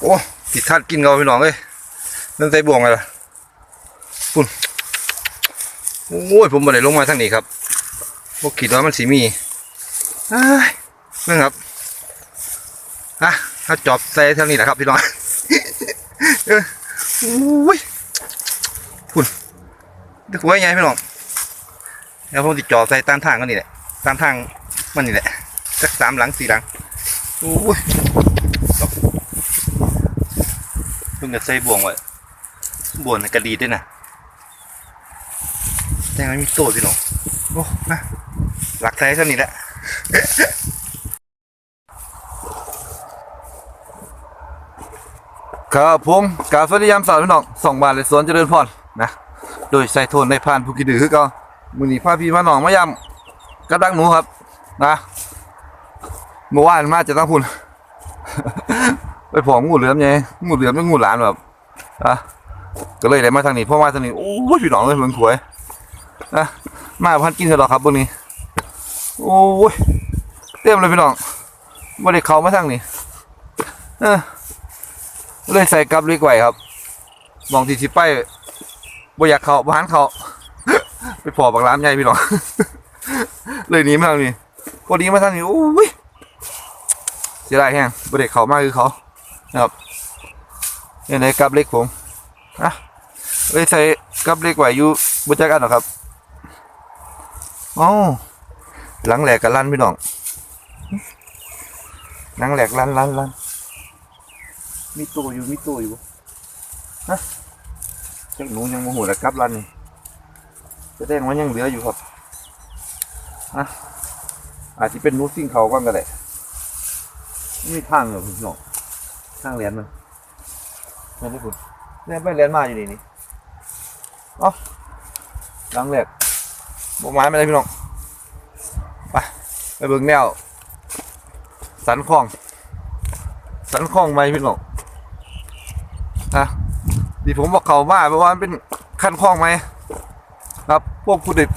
โอ้ผิดคาดกินเราพี่น้องเอ้ยนั่นใส่บ่วงไงล่ะปุ่นโอ้ยผมบ่ไดลงมาทางนี้ครับพวกคิดว่ามันสีมีเนื่องครับอะถ้าจอบใส่ทางนี้แหละครับพี่น้องเออโอ้ยปุ่นดึกไว้ไงพี่น้องแล้วผมติดจอบใส่ตามทางก็นี่แหละตามทางมันนี่แหละ สักสามหลังสี่หลังโอ้ยเพิ่งจะใส่บ่วงไว้บ่วงในกระดีด้วยนะแต่ไม่มีโต้พี่น้องโอ้นะหลักไทยเท่านี้แหละครับผมกาสวัสดียามสาวพี่น้องสองบาทเลยสวนเจริญพรนะ โดยใส่โทนในพานภูกิดือคือเก็มือนีพาพี่มาหนองมายำกระดังหนูครับนะ เมื่อวานมาจะต้องพูนไปผอมงูเหลือมไงงูเหลือมเป็นงูหลานแบบอะก็เลยได้มาทางนี้เพราะว่าทางนี้โอ้ยพี่น้องเลยเหมืองถวยนะมาพันกินเถอะหรอครับเบนนี้ โอ้ยเต็มเลยพี่น้องไม่ได้เขามาทางนี้เออเลยใส่กับเล็กไว้ครับ มองที่สิไปบ่อยากเขาบ้านเขาไปพอบางร้านใหญ่พี่น้อง เลยหนีมาทางนี้พอดีมาทางนี้โอ้ย เสียดายแฮงบ่ได้เขามากคือเขานะครับเนี่ยในกับเล็กผมนะเลยใส่กับเล็กไหวอยู่บ่จักอันหรอกครับอ๋อหลังแหลกกับลั่นพี่น้องหลังแหลกลั่นลั่นลั่นมีตัวอยู่มีตัวอยู่ฮะจักหนูยังโมโหแล้วกับลั่นนี่แสดงว่ายังเหลืออยู่ครับฮะอาจจะเป็นนูซิ่งเขาก็ได้ มีทางเหรอคุณน้องทางเรียนมันนั่นที่คุณเรียนไปเรียนมาอยู่นี่นี่เออลังแรกบอกไม้ไม่ได้พี่น้องไปไปเบิ่งแนว สันคลอง สันคลองไหมพี่น้องฮะที่ผมบอกเขามาเพราะว่ามันเป็นคันคลองไหมครับพวกผู้เด็ก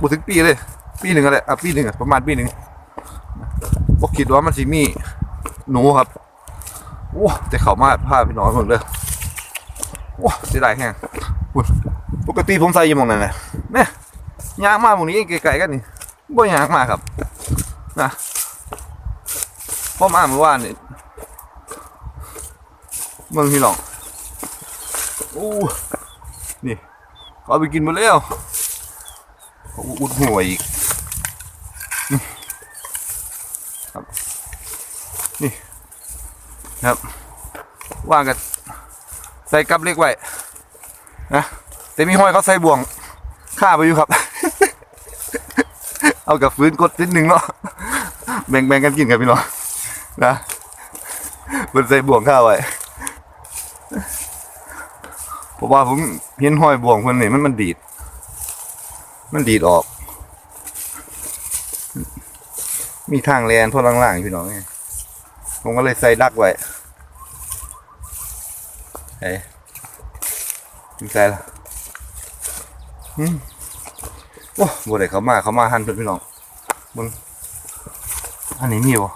บุถึงปีเลย ปีหนึ่งอะไรอะปีหนึ่งประมาณปีหนึ่งบอกคิดว่ามันสิมี หนูครับว้าแต่เขามาพาพี่น้องหมดเลยว้าเสียดายแห้งปุ่นปกติผมใส่ยี่มองนั่นแหละเนี่ยยางมากหมองนี้ไกลๆกันนี่บ่ยางมากครับนะพ่อมาเมื่อวานนี่เมืองพี่น้องโอ้นี่เอาไปกินหมดแล้วอุดหัวอีก ครับ ว่างกันใส่กับเล็กไว้นะแต่มีห้อยเขาใส่บ่วงฆ่าไปอยู่ครับ เอากับฟื้นกดนิดนึงเนาะแบ่งแบ่งกันกินกันพี่น้องนะมันใส่บ่วงข้าไว้เพราะว่าผมเห็นห้อยบ่วงเพิ่นนี่มันมันดีด มันดีดออก มีทางแลนพวกล่างๆพี่น้องไง ผมก็เลยใส่ดักไว้เฮ้ยมีใส่ละอืมโอ้บ่ได้เขามาเขามาหันเพื่อนพี่น้องมึงอันนี้มีบ่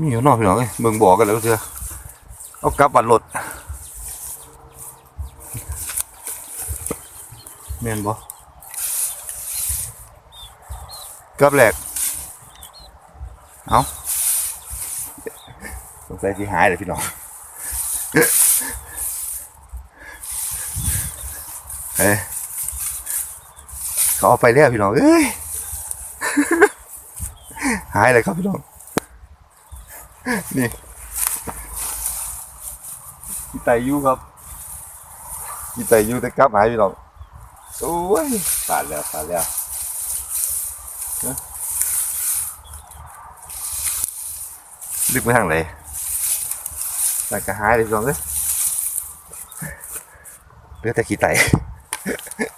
มีอยู่นอกพี่น้องเอ้ยเบิ่งบอกกันแล้วเถอะเอากลับบัดรถแม่นบ่กลับแหลก เอาสงสัยที่หายเลยพี่น้องเฮ้ยเขาเอาไปแล้วพี่น้องเอ้ยหายเลยครับพี่น้องนี่พี่ไตยูครับพี่ไตยูแต่กลับหายพี่น้องโอ้ยตายแล้วตายแล้ว ลึกไปทางไหนแต่กระหายเลยพี่น้องเอ้ยเหลือแต่ขี้ไต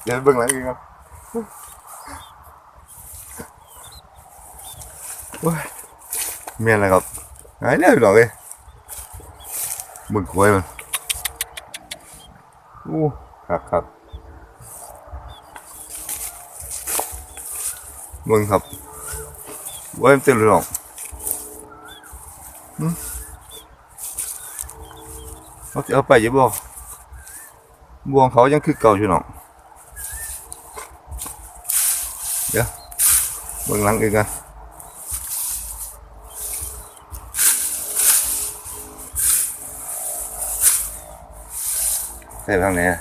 เดี๋ยวเบื้องหลังกันครับโอ้ยเมียนอะไรครับหายแล้วพี่น้องเอ้ยมึงควยมันอู้ครับครับเบิ่งครับว่ามันเต็มเลยหรอกหึ เขาจะเอาไปอยังบ่บวงเขายังคือเก่าอยู่เนาะเดี๋ยวเบิ่งหลังอีกกันใส่ทางไหนอะ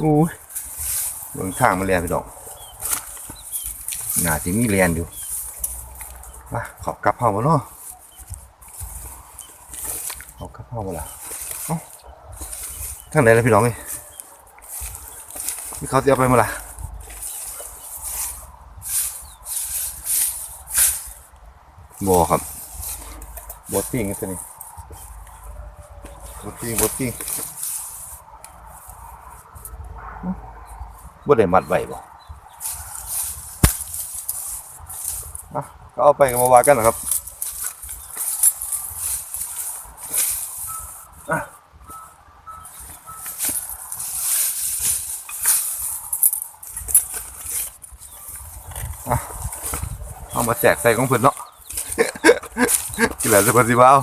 อู้เบิ่งทางมาเรียนพี่ดอก น้าที่มีเรียนอยู่มาขอบกลับเฮามาเนาะขอบกลับเฮามาละเอ้าทางไหนล่ะพี่น้องเอ้ยมีเขาจะเอาไปมาละบ่ครับบดติ้งตัวนี้บดติ้งบดติ้งบ่ได้มัดไว้บ่อะ ก็เอาไปกันมาวากันนะครับอะเอามาแจกใส่ของเพิ่นเนาะกินแล้วจะเพิ่นสิว่าอา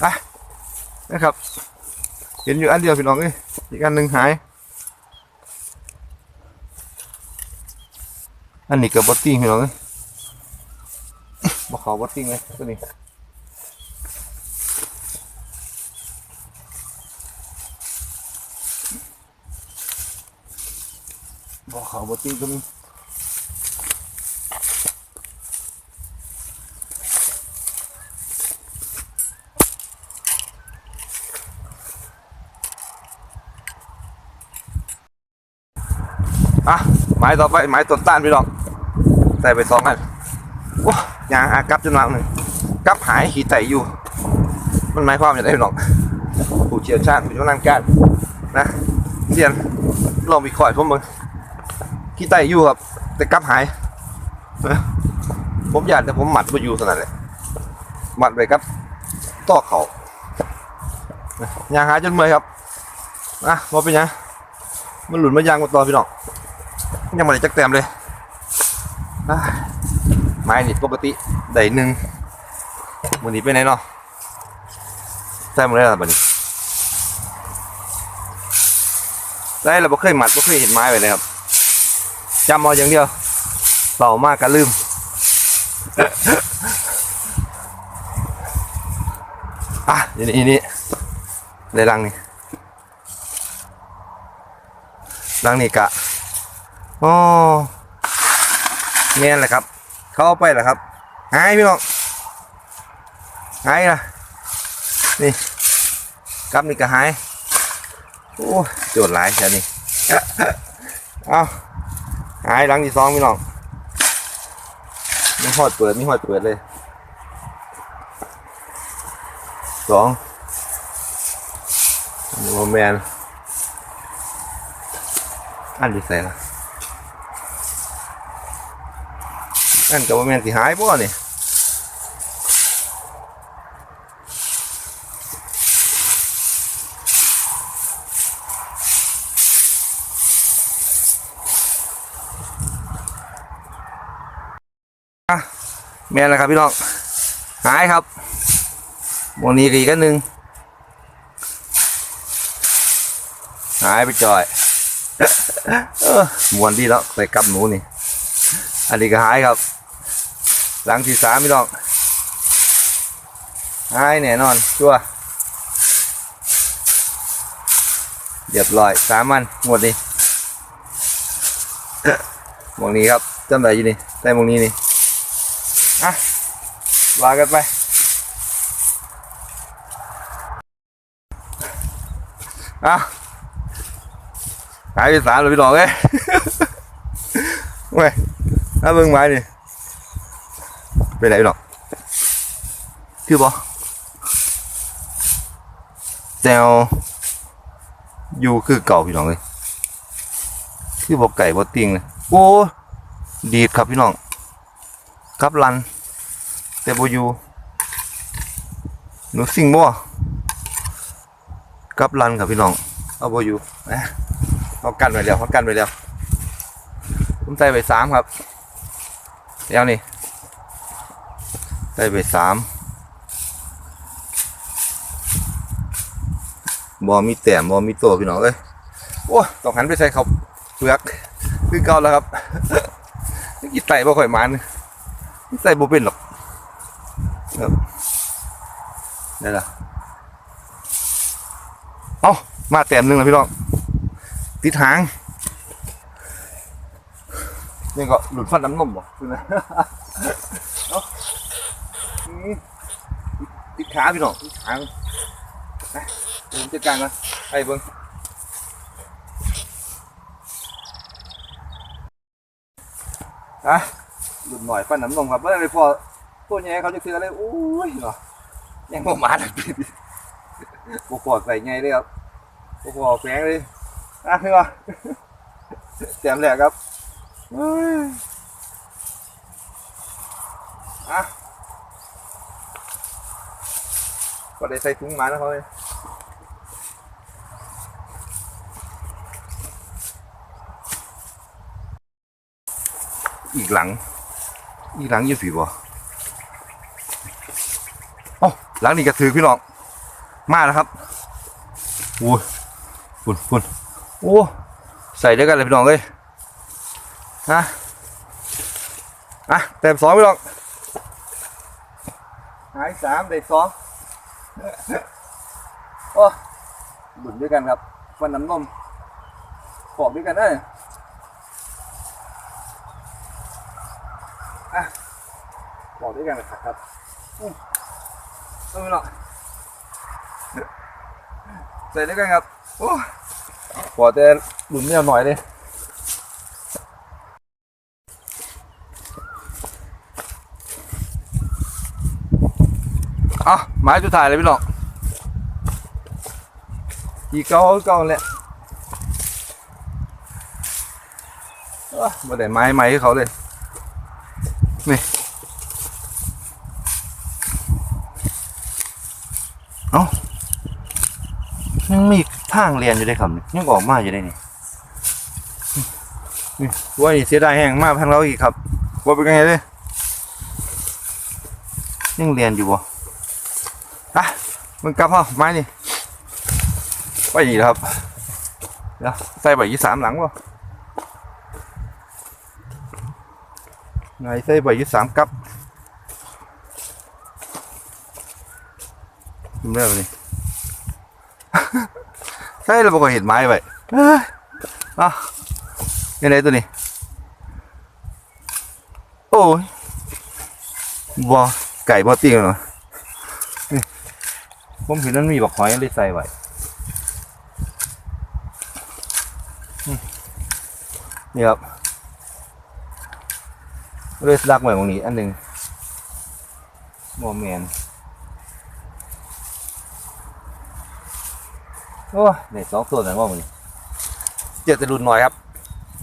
ไปนะครับ เห็นอยู่อันเดียวพี่น้องเอ้ยอีกอันหนึ่งหาย อันนี้กับบอตติ้งพี่น้องเอ้ยบอกเขาบอตติ้งเลยตัวนี้บอกเขาบอตติ้งตัวนี้อะไม้ต่อไปไม้ต้นต้านพี่น้อง ไปสองอันว้ายางอากับจนมาหนึ่งกับหายขี่ไตอยู่ มันหมายความอย่างไรพี่น้องผู้เชี่ยวชาญผู้ชำนาญการนะเซียนลองวิเคราะห์ให้ผมมึงขี่ไตอยู่ครับ แต่กับหาย ผมอยากแต่ผมหมัดไปอยู่เท่านั้นแหละหมัดไปครับต่อเขายางหายจนเมื่อยครับนะมาเป็นยังมันหลุดมายางมาต่อพี่น้องยังไม่ได้จักแต้มเลย ไม้นี่ปกติได้หนึ่งวันนี้ไปไหนเนาะแต้มอะไรล่ะบัดนี้ได้เราบ่เคยหมัดบ่เคยเห็นไม้ไปเลยครับจำเอาอย่างเดียวเต่ามากก็ลืมอะนี่นี่นี่ในรังนี่รังนี่กะอ๋อ แม่นแหละครับ เขาเอาไปแหละครับหายพี่น้องหายนะนี่กับนี่ก็หายโอ้ยโจดหลายแค่นี้เอาหายหลังที่สองพี่น้องมีหอดเปิดมีหอดเปิดเลยสองโมแมนอันที่ใส่ละ อันกับโมแมนที่หายบ่นี่อะแม่นแล้วครับพี่น้องหายครับโมนี้กีกันหนึ่งหายไปจ่อยเออมวนดีแล้วใส่กับหนูนี่อันนี้ก็หายครับ หลังที่สามพี่น้องหายแน่นอนชัวเรียบร้อยสามมันหมดนี่หมองนี้ครับจำได้อยู่นี่ได้หมองนี้นี่อะลากันไปอะหายไปสามเลยพี่น้องเอ้ยเว้ยถ้าเบิ่งไม้นี่ ไปไหนพี่น้องคือบ่แจวอยู่คือเก่าพี่น้องเลย คือบ่ไก่บ่ติงเลยโอ้ดีดครับพี่น้องกับรัน แต่บอยู่หนูสิ่งบ่กับรันครับพี่น้อง เอาโบอยู่นะเอากันไว้แล้วเอากันไว้แล้วผมใส่ไปสามครับเดี๋ยวนี่ ใส่ไปสามบอมีแต้มบอมีตัวพี่น้องเอ้ยโอ้ต้องหันไปใส่เขาเปลือกคือเก่าแล้วครับนี่กินไต่บ่ค่อยมันนี่ใส่บ่เป็นหรอกครับได้ละเอามาแต้มหนึ่งแล้วพี่น้องติดหางนี่ก็หลุดฟันน้ำนมบ่คือนะ ติดขาพี่น้องติดขานะเดี๋ยวผมจัดการนะไอ้เบิ้งอะหลุดหน่อยฟันน้ำนมครับแล้วเลยพอตัวใหญ่เขาจะคืออะไรโอ้ยเนาะยังบ่มาเลยพี่บกอดใส่ไงเลยครับบกอดแฝงเลยอะพี่ว่าแต้มแรกครับเฮ้ยอะ ก็ได้ใส่ถุงมาแล้วเขาเลยอีกหลัง อีกหลังยี่ฝีบ่เอ้าหลังนี้กระถือพี่น้อง มาแล้วครับโอ้ยฝุ่นฝุ่นโอ้ใส่ด้วยกันเลยพี่น้องเลยนะอะเต็มสองพี่น้องหายสามได้สอง โอ้บุญ ด้วยกันครับฟันน้ำนมขอบด้วยกันเลยอะขอบด้วยกันนะครับอืมเอาพี่น้องใส่ด้วยกันครับโอ้ขอแต่หลุนเนี่ยหน่อยเลยอะไม้สุดท้ายเลยพี่น้องอีก เก่าเก่าแหละเออมาได้ไม้ไม้ให้เขาเลย นี่เอ้ายังมีทางเรียนอยู่ได้ครับยังออกมาอยู่ได้นี่นี่ว่านี่เสียดายแห้งมากทางเราอีกครับ ว่าเป็นไงเลยยังเรียนอยู่บ่อะมึงกลับพ่อไม้นี่ ไปนี่แหละครับเดี๋ยวใส่ใบยี่สามหลังวะไงใส่ใบยี่สามกับทำได้ปะนี่ใช่เราบอกเห็นไม้ไว้เอ้ยอะยังไงตัวนี้ โอ้ยบอไก่บอตีกันเหรอผมเห็นมันมีบักหอยเลยใส่ไว้อืม นี่ครับเลยลักไว้ตรงนี้อันหนึ่งโมเมนโอ้เนี่ยสองตัวแต่ว่ามันเจ็ดจะรุนหน่อยครับ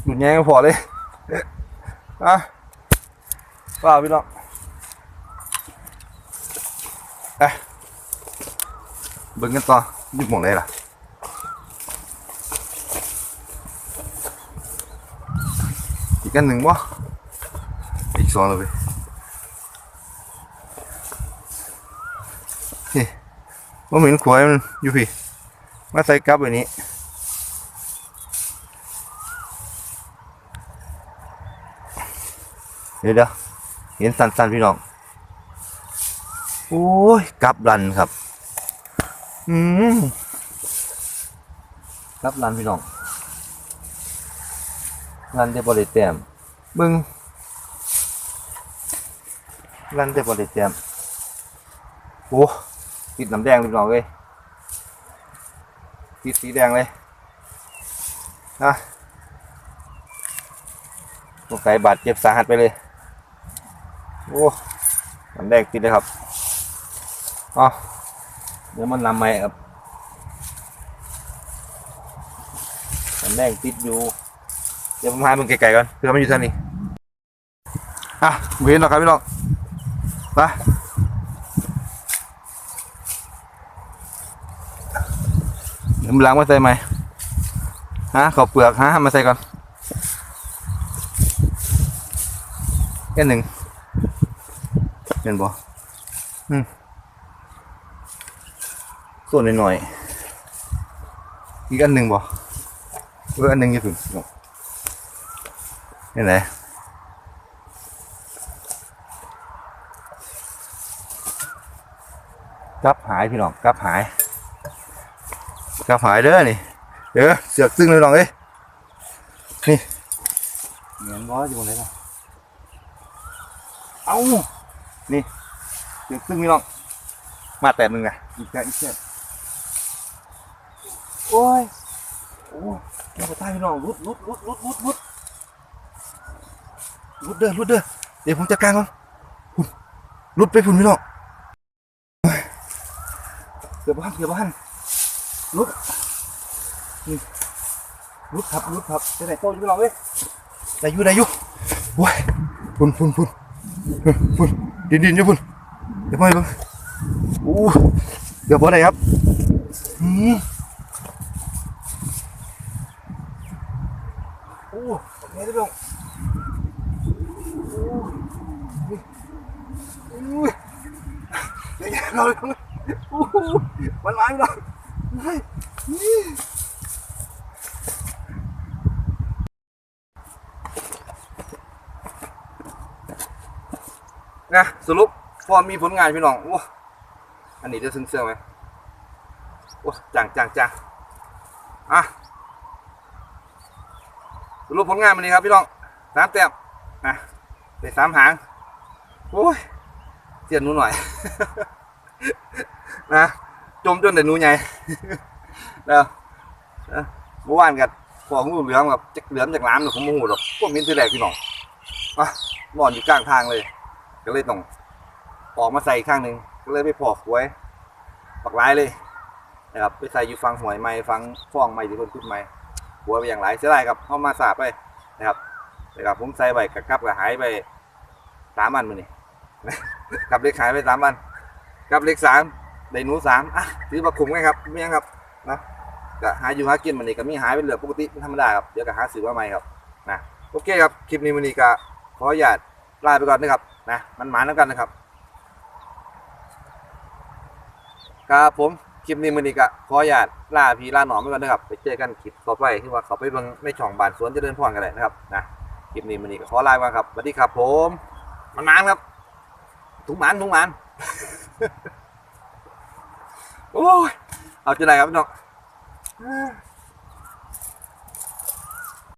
รุนแย่ก็พอเลยอะเปล่าพี่น้องเอ้ยเบิ่งกันต่ออยู่หมองไหนล่ะ กันหนึ่งบ่อีกสองเลยเว้ยเฮ้ยว่าเหม็นขวายมันอยู่พี่ มาใส่กลับแบบนี้เดี๋ยวเดี๋ยวเห็นสั้นๆพี่น้อง โอ้ยกลับรันครับ อืมครับรันพี่น้อง รันเดบริเตมเบึงรันเดบริเตมโอ้ติดน้ำแดงพี่น้องเลยติดสีแดงเลยนะตัวไก่บาดเจ็บสาหัสไปเลย โอ้น้ำแดงติดเลยครับอ๋อเดี๋ยวมันนำไมาครับมันแดงติดอยู่ เดี๋ยวผมพามึงไกลๆก่อนเพื่อมันอยู่ท่างนี้อะเห็นหรอครับพี่น้องไปเดี๋ยวล้างไว้ใส่ไหมฮะขาวเปลือกฮะมาใส่ก่อนแค่หนึ่งเป็นบ่อืมส่วนหน่อยๆอีกอันหนึ่งบ่เอออันหนึ่งอยี่ถึง นี่ไหนกลับหายพี่น้องกลับหายกลับหายเด้อนี่เด้อเสือกซึ่งเลยน้องเอ้ยนี่เหมือนร้อยอยู่บนไหนล่ะเอ้านี่เสือกซึ่งพี่น้องมาแตะหนึ่งไงอีกแค่อีกแค่โอ้ยโอ้ยแกไปใต้พี่น้องรุดรุดรุดรุดรุดรุด รุดเด้อรุดเด้อเดี๋ยวผมจัดการก่อนพุ่นรุดไปพุ่นพี่น้องเกือบบ้านเกือบบ้านรุดนี่รุดครับรุดครับจะไหนโตอยู่พี่น้องเอ้ยได้อยู่ได้อยู่โอ้ยพุ่นพุ่นพุ่นพุ่นดินดินอยู่พุ่นเดี๋ยวไปเบิ่งโอ้เกือบบ่ได้ครับอืมโอ้โอเคทุกคนโอ้ ยอุ้ยเดี๋ยเราเลยมันมาอยู่แล้วเฮ้ยนี่นะสรุปพอมีผลงานพี่น้องโอ้อันนี้จะซึ้งเสื้อไหมโอ้จังจังจังอะสรุปผลงานวันนี้ครับพี่น้องสามแต้มนะได้สามหาง โอ้ยเจียนหนูหน่อย นะจมจนแต่หนูใหญ่แล้วเมื่อวานกับพองูเหลือมกับจักเหลือมจากน้ำเนี่ยผมโมโหหรอกพวกมินทีแรกพี่น้องอะนอนอยู่กลางทางเลย ก็เลยต้องออกมาใส่อีกข้างหนึ่งก็เลยไปพอกไว้ปักร้ายเลยนะครับไปใส่อยู่ฟังหวยไม้ฟังฟ้องไม้ที่คนพูดไม้หัวไปอย่างไรเสียดายครับเข้ามาสาบไปนะครับนะครับผมใส่ไปกับกับกับหายไปสามอันมือนี่ กับเลขหายไปสามอันกับเลขสามได้หนูสามอะถือว่าคุ้มไงครับไม่ยังครับนะก็หาอยู่หากินมันนี่ก็มีหายไปเหลือปกติธรรมดาครับเดี๋ยวก็หาซื้อมาใหม่ครับนะโอเคครับคลิปนี้มันนี่ก็ขออนุญาตลาไปก่อนนะครับนะมันหมาแล้วกันนะครับครับผมคลิปนี้มือนี้ก็ขออนุญาตลาพี่ลาหนอมไปก่อนนะครับ ไปเจอกันคลิปต่อไปที่ว่าเขาไปเบิ่งในช่องบานสวนจะเดินพรกันเลยนะครับนะคลิปนี้มือนี้ก็ขอลาไปก่อนครับสวัสดีครับผมมันนานครับ ถุงหมันถุงหมัน